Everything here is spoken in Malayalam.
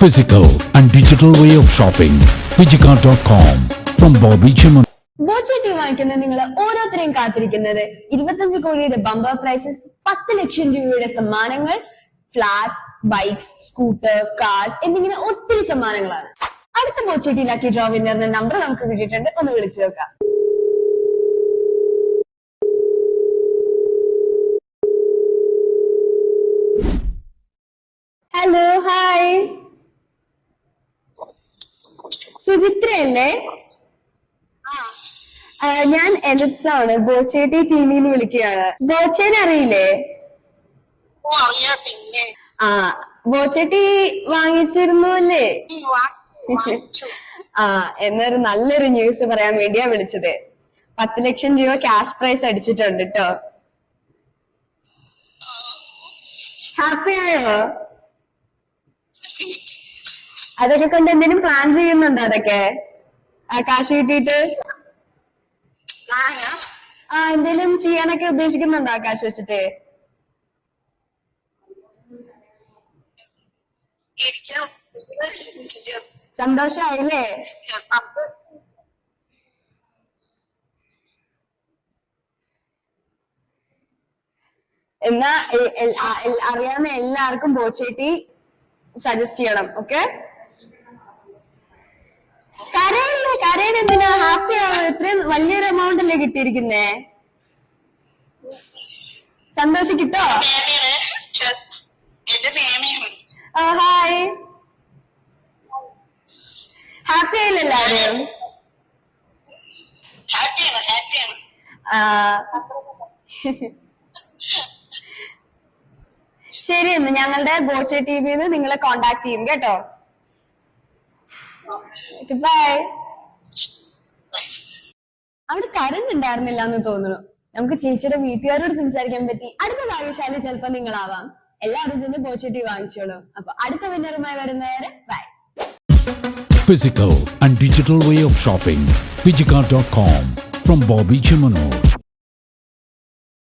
physical and digital way of shopping. Vijika.com from Bobby Chimon. ബോച്ചേട്ടി വാങ്ങിക്കുന്ന നിങ്ങൾ ഓരോരുത്തരെയും കാത്തിരിക്കുന്നത്. ഇരുപത്തഞ്ച് കോടിയുടെ ബമ്പർ പ്രൈസസ് പത്ത് ലക്ഷം രൂപയുടെ സമ്മാനങ്ങൾ ഫ്ലാറ്റ് ബൈക്സ് സ്കൂട്ടർ കാർസ് എന്നിങ്ങനെ ഒത്തിരി സമ്മാനങ്ങളാണ്. അടുത്ത ബോച്ചേട്ടി ലക്കി ഡ്രോ വിന്നറിന്റെ നമ്പർ നമുക്ക് കിട്ടിയിട്ടുണ്ട്. ഒന്ന് വിളിച്ചു നോക്കാം ഹലോ ഹായ് സുചിത്രയല്ലേ? ഞാൻ എലിപ്സ് ആണ് ബോച്ചേട്ടി ടീമിൽ നിന്ന് വിളിക്കുകയാണ്. ബോച്ചേനെ അറിയില്ലേ? ആ ബോച്ചേട്ടി വാങ്ങിച്ചിരുന്നു അല്ലേ. ആ എന്നൊരു നല്ലൊരു ന്യൂസ് പറയാൻ വേണ്ടിയാ വിളിച്ചത്. പത്ത് ലക്ഷം രൂപ ക്യാഷ് പ്രൈസ് അടിച്ചിട്ടുണ്ട് കേട്ടോ ഹാപ്പി ആയോ? അതൊക്കെ കൊണ്ട് എന്തെങ്കിലും പ്ലാൻ ചെയ്യുന്നുണ്ടോ അതൊക്കെ? കാശ് കിട്ടിയിട്ട്? ആ? എന്തെങ്കിലും ചെയ്യാനൊക്കെ ഉദ്ദേശിക്കുന്നുണ്ടോ ആകാശ് കാശ് വെച്ചിട്ട്? സന്തോഷായില്ലേ? എന്നാ അറിയാവുന്ന എല്ലാവർക്കും പോച്ചേട്ടി സജസ്റ്റ് ചെയ്യണം ഓക്കെ കരയണ എന്തിനാ? ഹാപ്പി ആവും ഇത്രയും വലിയൊരു എമൗണ്ട് അല്ലേ കിട്ടിയിരിക്കുന്നേ? സന്തോഷിക്കിട്ടോ? ഹായ്. ഹാപ്പി ആയില്ല എല്ലാവരും? ശരി എന്ന് ഞങ്ങളുടെ ബോച്ച ടിവിന്ന് നിങ്ങളെ കോണ്ടാക്ട് ചെയ്യും കേട്ടോ? ബൈ അവിടെ കറണ്ട് ഉണ്ടായിരുന്നില്ല എന്ന് തോന്നുന്നു നമുക്ക് ചേച്ചിയുടെ വീട്ടുകാരോട് സംസാരിക്കാൻ പറ്റി അടുത്ത ഭാഗ്യശാലി ചിലപ്പോ നിങ്ങളാവാം എല്ലാവരും ചെന്ന് പോസിറ്റീവ് വാങ്ങിച്ചോളൂ അപ്പൊ അടുത്ത വിന്നറുമായി വരുന്നവരെ bye Physical and digital way of shopping. Vigicard.com from Bobby Chimano.